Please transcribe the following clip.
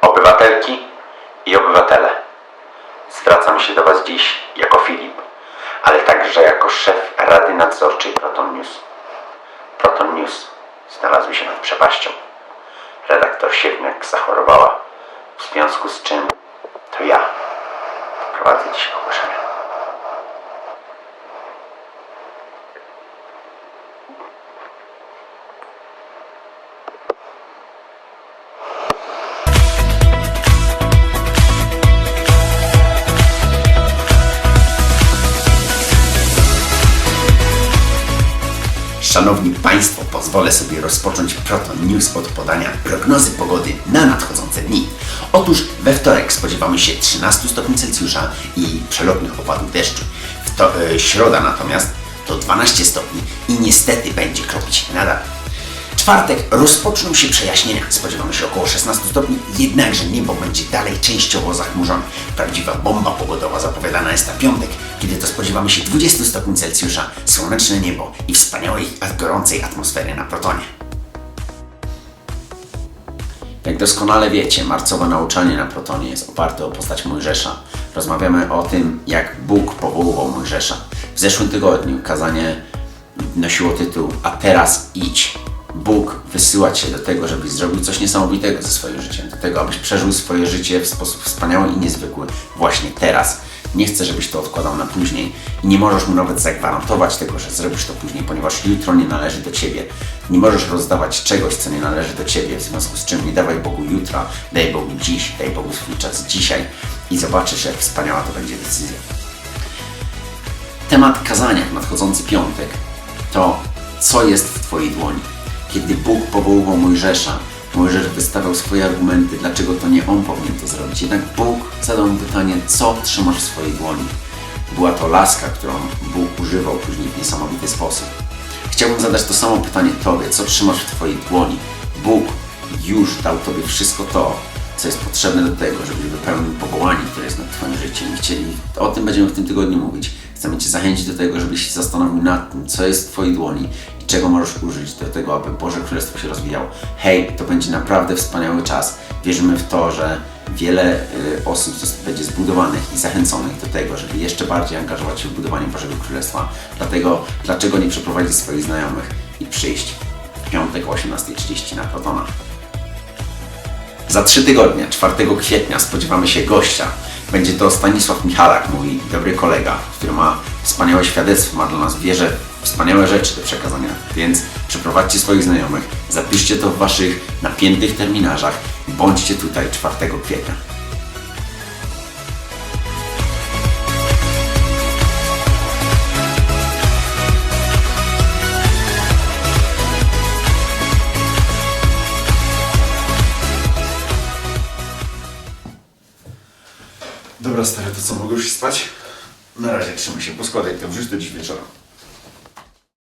Obywatelki i obywatele, zwracam się do Was dziś jako Filip, ale także jako szef Rady Nadzorczej Proton News. Proton News znalazły się nad przepaścią. Redaktor Siewniak zachorowała, w związku z czym to ja prowadzę dzisiaj ogłoszenie. Szanowni Państwo, pozwolę sobie rozpocząć Proton News od podania prognozy pogody na nadchodzące dni. Otóż we wtorek spodziewamy się 13 stopni Celsjusza i przelotnych opadów deszczu. W to, e, środa natomiast to 12 stopni i niestety będzie kropić nadal. Czwartek rozpoczną się przejaśnienia. Spodziewamy się około 16 stopni, jednakże niebo będzie dalej częściowo zachmurzone. Prawdziwa bomba pogodowa zapowiadana jest na piątek, kiedy to spodziewamy się 20 stopni Celsjusza, słoneczne niebo i wspaniałej, gorącej atmosfery na Protonie. Jak doskonale wiecie, marcowe nauczanie na Protonie jest oparte o postać Mojżesza. Rozmawiamy o tym, jak Bóg powoływał Mojżesza. W zeszłym tygodniu kazanie nosiło tytuł A teraz idź. Bóg wysyła Cię do tego, żebyś zrobił coś niesamowitego ze swoim życiem, do tego, abyś przeżył swoje życie w sposób wspaniały i niezwykły właśnie teraz. Nie chcę, żebyś to odkładał na później i nie możesz mu nawet zagwarantować tego, że zrobisz to później, ponieważ jutro nie należy do Ciebie. Nie możesz rozdawać czegoś, co nie należy do Ciebie, w związku z czym nie dawaj Bogu jutra, daj Bogu dziś, daj Bogu swój czas dzisiaj i zobaczysz, jak wspaniała to będzie decyzja. Temat kazania w nadchodzący piątek to co jest w Twojej dłoni. Kiedy Bóg powoływał Mojżesza, Mojżesz wystawiał swoje argumenty, dlaczego to nie on powinien to zrobić. Jednak Bóg zadał mu pytanie, co trzymasz w swojej dłoni. Była to laska, którą Bóg używał później w niesamowity sposób. Chciałbym zadać to samo pytanie Tobie, co trzymasz w Twojej dłoni. Bóg już dał Tobie wszystko to, co jest potrzebne do tego, żebyś wypełnił powołanie, które jest nad Twoim życiem. Chcieli, o tym będziemy w tym tygodniu mówić. Chcemy Cię zachęcić do tego, żebyś się zastanowił nad tym, co jest w Twojej dłoni i czego możesz użyć do tego, aby Boże Królestwo się rozwijało. Hej, to będzie naprawdę wspaniały czas. Wierzymy w to, że wiele y, osób będzie zbudowanych i zachęconych do tego, żeby jeszcze bardziej angażować się w budowanie Bożego Królestwa. Dlatego, dlaczego nie przeprowadzić swoich znajomych i przyjść w piątek o 18.30 na Protona. Za trzy tygodnie, 4 kwietnia, spodziewamy się gościa. Będzie to Stanisław Michalak, mój dobry kolega, który ma wspaniałe świadectwo, ma dla nas wierzę wspaniałe rzeczy do przekazania. Więc przeprowadźcie swoich znajomych, zapiszcie to w waszych napiętych terminarzach i bądźcie tutaj 4 kwietnia. Dobra stary, to co, mogę już spać? Na razie trzymaj się, poskładaj to, wrzuć do dziś wieczora.